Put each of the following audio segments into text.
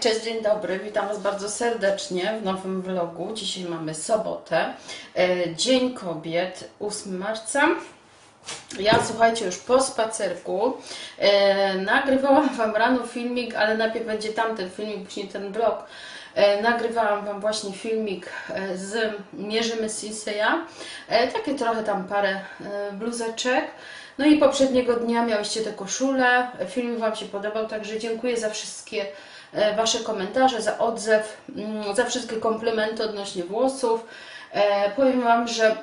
Cześć, dzień dobry, witam Was bardzo serdecznie w nowym vlogu. Dzisiaj mamy sobotę, e, Dzień Kobiet, 8 marca. Ja słuchajcie, już po spacerku e, nagrywałam Wam rano filmik, ale najpierw będzie tamten filmik, później ten vlog. E, nagrywałam Wam właśnie filmik z Mierzymy Sinseya. Takie trochę tam parę bluzeczek. No i poprzedniego dnia miałyście te koszule. Film Wam się podobał, także dziękuję za wszystkie Wasze komentarze, za odzew, mm, za wszystkie komplementy odnośnie włosów. E, powiem Wam, że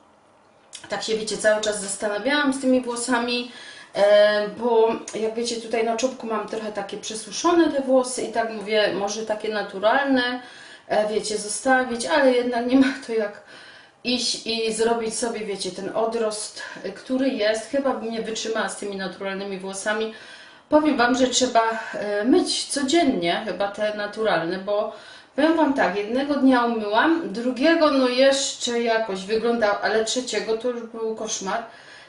tak się wiecie, cały czas zastanawiałam z tymi włosami, e, bo jak wiecie, tutaj na czubku mam trochę takie przesuszone te włosy i tak mówię, może takie naturalne, e, wiecie, zostawić, ale jednak nie ma to jak iść i zrobić sobie, wiecie, ten odrost, e, który jest. Chyba bym nie wytrzymała z tymi naturalnymi włosami. Powiem Wam, że trzeba e, myć codziennie, chyba te naturalne, bo powiem Wam tak, jednego dnia umyłam, drugiego no jeszcze jakoś wyglądał, ale trzeciego to już był koszmar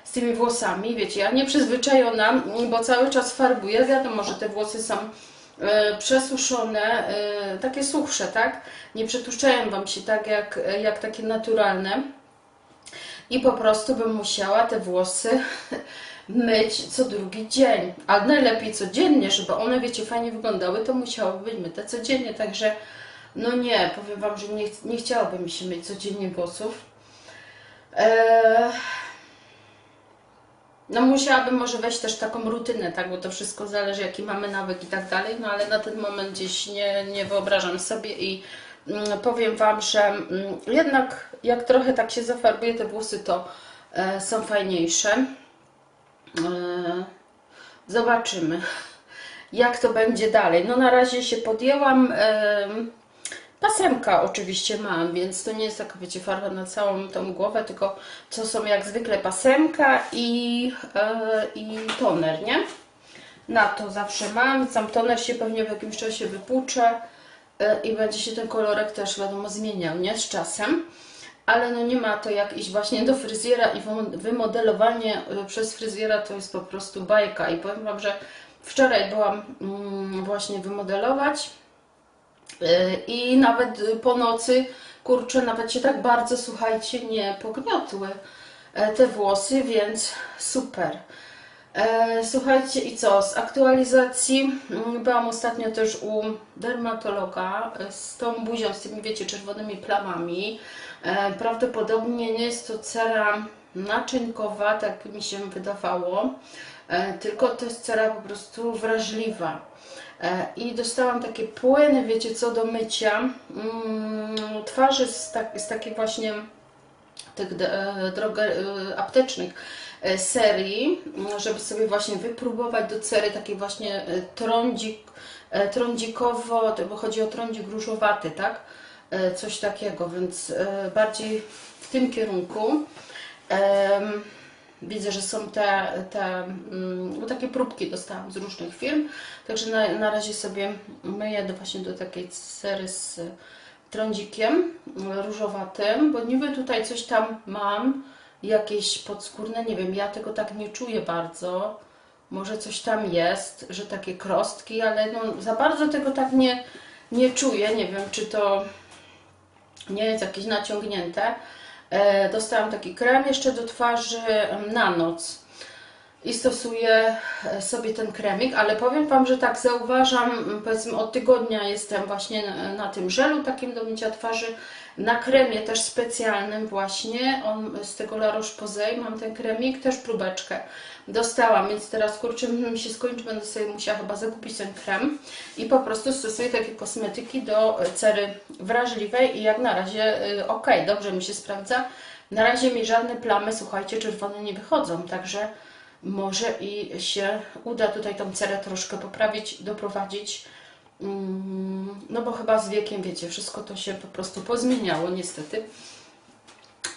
z tymi włosami. Wiecie, ja nie przyzwyczajona, bo cały czas farbuję. Wiadomo, że te włosy są e, przesuszone, e, takie suchsze, tak? Nie przetłuszczają Wam się tak jak, jak takie naturalne. I po prostu bym musiała te włosy myć co drugi dzień. A najlepiej codziennie, żeby one, wiecie, fajnie wyglądały, to musiały być myte codziennie. Także, no nie, powiem Wam, że nie, nie chciałoby mi się myć codziennie włosów. Eee, no musiałabym może wejść też taką rutynę, tak, bo to wszystko zależy jaki mamy nawyk i tak dalej, no ale na ten moment gdzieś nie, nie wyobrażam sobie i mm, powiem Wam, że mm, jednak jak trochę tak się zafarbuje te włosy, to e, są fajniejsze. E, zobaczymy jak to będzie dalej. No na razie się podjęłam. em, Pasemka oczywiście mam, więc to nie jest taka, wiecie, farba na całą tą głowę, tylko to są jak zwykle pasemka i, e, i toner, nie? Na to zawsze mam. Sam toner się pewnie w jakimś czasie wypłucze e, i będzie się ten kolorek też, wiadomo, zmieniał, nie? Z czasem. Ale no nie ma to jak iść właśnie do fryzjera i wymo- wymodelowanie e, przez fryzjera to jest po prostu bajka. I powiem Wam, że wczoraj byłam mm, właśnie wymodelować Yy, I nawet y, po nocy, kurczę, nawet się tak bardzo, słuchajcie, nie pogniotły e, te włosy, więc super. E, Słuchajcie, i co? Z aktualizacji mm, byłam ostatnio też u dermatologa e, z tą buzią, z tymi, wiecie, czerwonymi plamami. E, Prawdopodobnie nie jest to cera naczynkowa, tak mi się wydawało, e, tylko to jest cera po prostu wrażliwa. E, I dostałam takie płyny, wiecie co, do mycia mm, twarzy z, tak, z właśnie tych de- droge, e, aptecznych serii, żeby sobie właśnie wypróbować do cery takiej właśnie trądzik, trądzikowo, bo chodzi o trądzik różowaty, tak? E, Coś takiego, więc e, bardziej w tym kierunku. Widzę, że są te, te mm, bo takie próbki dostałam z różnych firm, także na, na razie sobie myję do, właśnie do takiej sery z trądzikiem różowatym, bo niby tutaj coś tam mam, jakieś podskórne, nie wiem, ja tego tak nie czuję bardzo. Może coś tam jest, że takie krostki, ale no, za bardzo tego tak nie, nie czuję. Nie wiem, czy to nie jest jakieś naciągnięte. E, dostałam taki krem jeszcze do twarzy na noc i stosuję e, sobie ten kremik, ale powiem Wam, że tak zauważam, m, powiedzmy od tygodnia jestem właśnie na, na tym żelu takim do mycia twarzy, na kremie też specjalnym właśnie, on z tego La Roche-Posay, mam ten kremik, też próbeczkę dostałam, więc teraz kurczę, mi się skończy, będę sobie musiała chyba zakupić ten krem i po prostu stosuję takie kosmetyki do cery wrażliwej i jak na razie y, ok, dobrze mi się sprawdza. Na razie mi żadne plamy, słuchajcie, czerwone nie wychodzą, także może i się uda tutaj tą cerę troszkę poprawić, doprowadzić. Mm, No bo chyba z wiekiem, wiecie, wszystko to się po prostu pozmieniało niestety.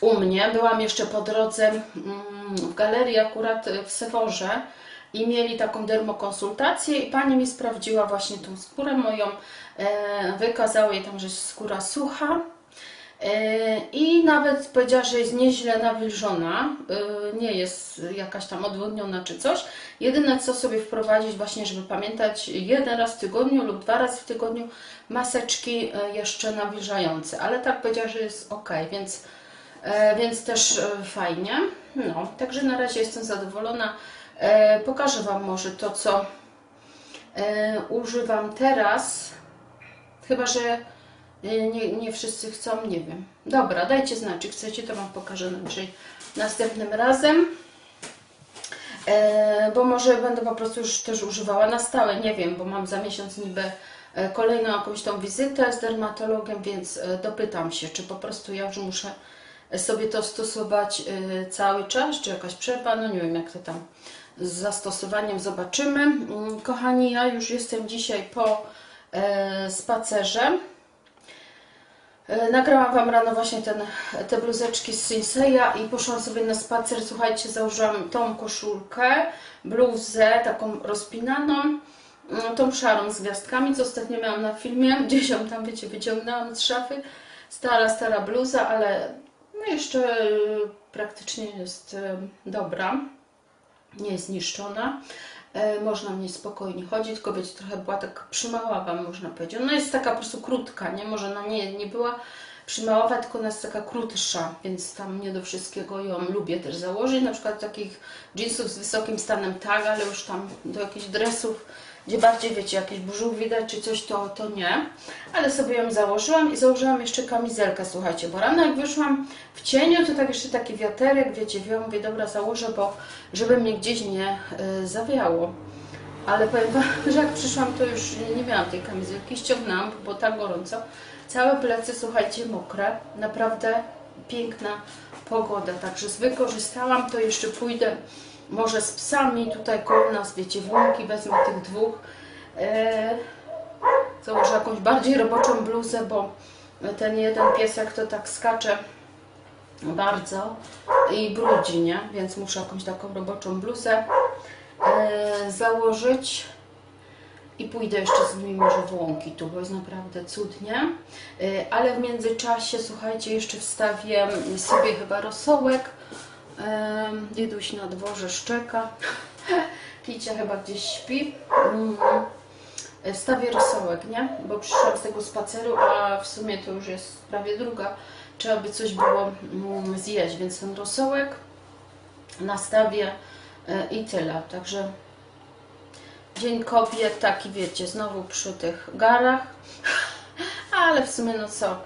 U mnie byłam jeszcze po drodze mm, w galerii akurat w Seworze i mieli taką dermokonsultację i pani mi sprawdziła właśnie tą skórę moją, e, wykazała jej tam, że skóra sucha I nawet powiedziała, że jest nieźle nawilżona, e, nie jest jakaś tam odwodniona czy coś. Jedyne co sobie wprowadzić właśnie, żeby pamiętać jeden raz w tygodniu lub dwa razy w tygodniu maseczki e, jeszcze nawilżające. Ale tak powiedziała, że jest ok, więc, e, więc też e, fajnie. No, także na razie jestem zadowolona. E, Pokażę Wam może to, co e, używam teraz. Chyba, że e, nie, nie wszyscy chcą, nie wiem. Dobra, dajcie znać, czy chcecie, to Wam pokażę następnym razem. E, bo może będę po prostu już też używała na stałe, nie wiem, bo mam za miesiąc niby e, kolejną jakąś tą wizytę z dermatologiem, więc e, dopytam się, czy po prostu ja już muszę sobie to stosować e, cały czas, czy jakaś przerwa, no nie wiem jak to tam z zastosowaniem zobaczymy. Mm, Kochani, ja już jestem dzisiaj po spacerze. E, Nagrałam Wam rano właśnie ten, te bluzeczki z Sinseya i poszłam sobie na spacer. Słuchajcie, założyłam tą koszulkę, bluzę taką rozpinaną, mm, tą szarą z gwiazdkami, co ostatnio miałam na filmie. Gdzieś ją tam, wiecie, wyciągnęłam z szafy. Stara, stara bluza, ale no jeszcze praktycznie jest e, dobra. Nie jest niszczona. E, Można w niej spokojnie chodzić, tylko wiecie, trochę była tak przymaława, można powiedzieć. Ona jest taka po prostu krótka, nie? Może ona nie, nie była przymaława, tylko ona jest taka krótsza, więc tam nie do wszystkiego ją lubię też założyć. Na przykład takich jeansów z wysokim stanem tak, ale już tam do jakichś dresów, gdzie bardziej wiecie, jakiś brzuch widać czy coś, to, to nie. Ale sobie ją założyłam i założyłam jeszcze kamizelkę, słuchajcie, bo rano jak wyszłam w cieniu, to tak jeszcze taki wiaterek, wiecie, wziął, mówię, dobra, założę, bo żeby mnie gdzieś nie y, zawiało. Ale powiem Wam, że jak przyszłam, to już nie miałam tej kamizelki, ściągnęłam, bo tak gorąco. Całe plecy, słuchajcie, mokre, naprawdę piękna pogoda, także wykorzystałam, to jeszcze pójdę może z psami tutaj koło nas, wiecie, w łąki, wezmę tych dwóch. E, założę jakąś bardziej roboczą bluzę, bo ten jeden piesek to tak skacze bardzo i brudzi, nie? Więc muszę jakąś taką roboczą bluzę e, założyć i pójdę jeszcze z nimi może w łąki tu, bo jest naprawdę cudnie. E, ale w międzyczasie, słuchajcie, jeszcze wstawię sobie chyba rosołek. Dieduś na dworze szczeka. Kicia chyba gdzieś śpi. Mm. Wstawię rosołek, nie? Bo przyszłam z tego spaceru, a w sumie to już jest prawie druga. Trzeba by coś było mm, zjeść, więc ten rosołek nastawię e, i tyle. Także Dzień Kobiet, taki wiecie, znowu przy tych garach. Ale w sumie no co,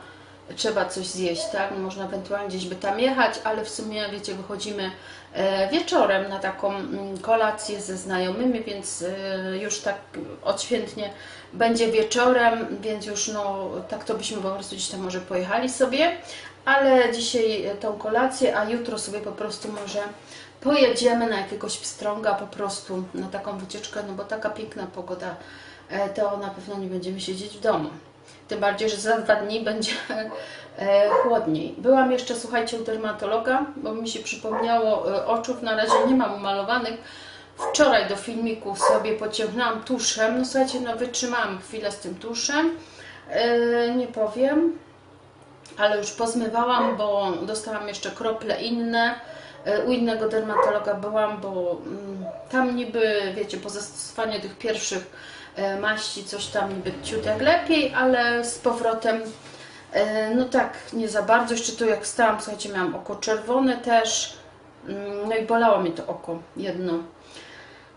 trzeba coś zjeść, tak? Można ewentualnie gdzieś by tam jechać, ale w sumie wiecie, wychodzimy e, wieczorem na taką mm, kolację ze znajomymi, więc e, już tak odświętnie będzie wieczorem, więc już no tak to byśmy po prostu gdzieś tam może pojechali sobie, ale dzisiaj tą kolację, a jutro sobie po prostu może pojedziemy na jakiegoś pstrąga po prostu na taką wycieczkę, no bo taka piękna pogoda, e, to na pewno nie będziemy siedzieć w domu. Tym bardziej, że za dwa dni będzie e, chłodniej. Byłam jeszcze, słuchajcie, u dermatologa, bo mi się przypomniało, e, oczów na razie nie mam umalowanych. Wczoraj do filmiku sobie pociągnęłam tuszem. No słuchajcie, no wytrzymałam chwilę z tym tuszem. E, nie powiem, ale już pozmywałam, bo dostałam jeszcze krople inne. U innego dermatologa byłam, bo mm, tam niby, wiecie, po zastosowaniu tych pierwszych maści coś tam niby ciutek lepiej, ale z powrotem e, no tak, nie za bardzo. Jeszcze tu jak wstałam, słuchajcie, miałam oko czerwone też, Mm, no i bolało mnie to oko jedno.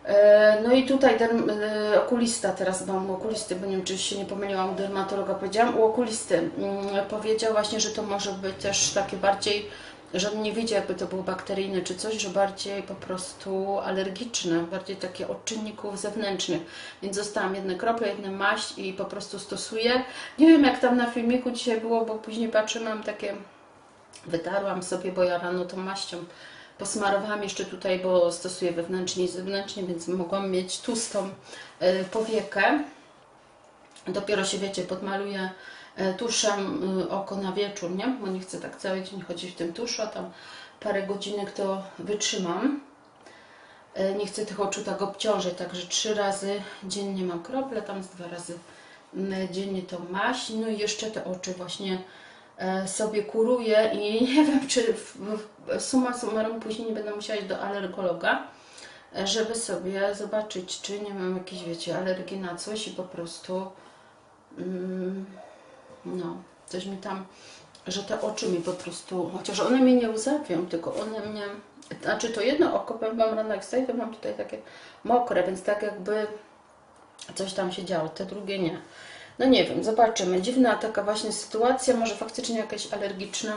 E, No i tutaj derm, e, okulista, teraz mam okulisty, bo nie wiem, czy się nie pomyliłam, dermatologa powiedziałam, u okulisty mm, powiedział właśnie, że to może być też takie bardziej, że on nie widzi jakby to było bakteryjne czy coś, że bardziej po prostu alergiczne, bardziej takie od czynników zewnętrznych. Więc zostałam jedne krople, jedne maść i po prostu stosuję. Nie wiem jak tam na filmiku dzisiaj było, bo później patrzę, mam takie, wytarłam sobie, bo ja rano tą maścią posmarowałam jeszcze tutaj, bo stosuję wewnętrznie i zewnętrznie, więc mogłam mieć tłustą e, powiekę. Dopiero się, wiecie, podmaluję tuszem e, oko na wieczór, nie? Bo nie chcę tak cały dzień chodzić w tym tuszu, a tam parę godzinek to wytrzymam. E, Nie chcę tych oczu tak obciążyć, także trzy razy dziennie mam krople, tam z dwa razy mm, dziennie tą maść. No i jeszcze te oczy właśnie e, sobie kuruję i nie wiem, czy summa summarum później nie będę musiała iść do alergologa, e, żeby sobie zobaczyć, czy nie mam jakiejś, wiecie, alergii na coś i po prostu mm, no, coś mi tam, że te oczy mi po prostu, chociaż one mnie nie łzawią, tylko one mnie, znaczy to jedno oko, powiem Wam rano jak wstaję, to mam tutaj takie mokre, więc tak jakby coś tam się działo, te drugie nie. No nie wiem, zobaczymy. Dziwna taka właśnie sytuacja, może faktycznie jakaś alergiczna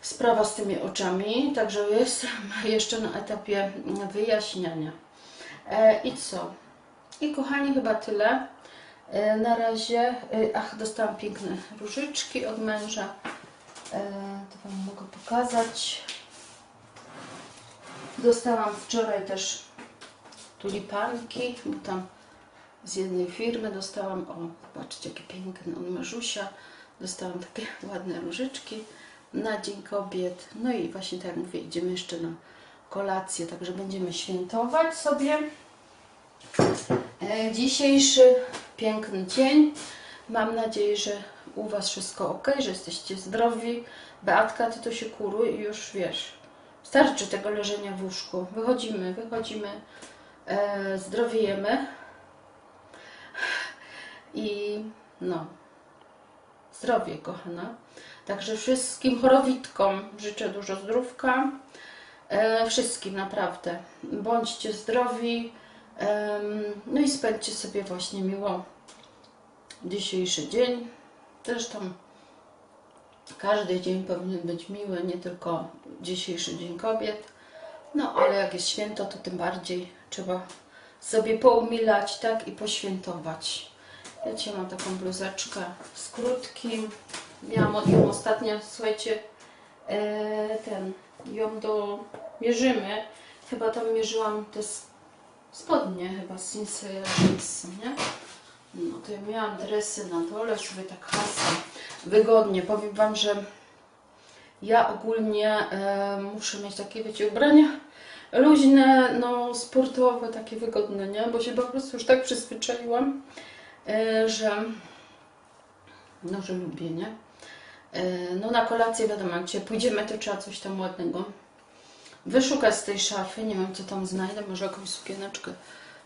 sprawa z tymi oczami, także jestem jeszcze na etapie wyjaśniania. E, I co? I kochani, chyba tyle. E, na razie, e, ach, dostałam piękne różyczki od męża. E, to Wam mogę pokazać. Dostałam wczoraj też tulipanki, bo tam z jednej firmy dostałam, o zobaczcie jakie piękne od Marzusia, dostałam takie ładne różyczki na Dzień Kobiet, no i właśnie tak jak mówię, idziemy jeszcze na kolację, także będziemy świętować sobie dzisiejszy piękny dzień, mam nadzieję, że u Was wszystko ok, że jesteście zdrowi, Beatka, Ty to się kuruj i już wiesz, starczy tego leżenia w łóżku, wychodzimy, wychodzimy, e, zdrowiejemy, i no, zdrowie, kochana. Także wszystkim chorowitkom życzę dużo zdrówka. E, wszystkim naprawdę. Bądźcie zdrowi. No i spędźcie sobie właśnie miło dzisiejszy dzień. Zresztą każdy dzień powinien być miły, nie tylko dzisiejszy Dzień Kobiet. No ale jak jest święto, to tym bardziej trzeba sobie poumilać, tak, i poświętować. Wiecie, mam taką bluzeczkę z krótkim. Miałam od ją ostatnio, słuchajcie, e, ten, ją do, mierzymy. Chyba tam mierzyłam s- spodnie, chyba z Sinsy Jeans, nie? No to ja miałam dresy na dole, sobie tak hasam. Wygodnie, powiem Wam, że ja ogólnie e, muszę mieć takie, wiecie, ubrania luźne, no sportowe, takie wygodne, nie? Bo się po prostu już tak przyzwyczaiłam, e, że no, że lubię, nie? E, no na kolację wiadomo, jak gdzie pójdziemy, to trzeba coś tam ładnego wyszukać z tej szafy, nie wiem co tam znajdę, może jakąś sukieneczkę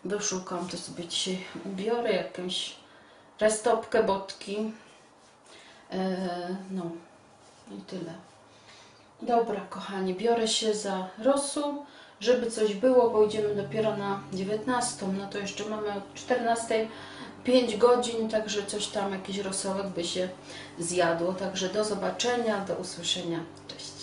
wyszukam, to sobie dzisiaj ubiorę, jakąś restopkę, botki, e, no i tyle. Dobra, kochani, biorę się za rosół, żeby coś było, bo idziemy dopiero na 19, no to jeszcze mamy od 14 5 godzin, także coś tam, jakiś rosołek by się zjadło. Także do zobaczenia, do usłyszenia. Cześć.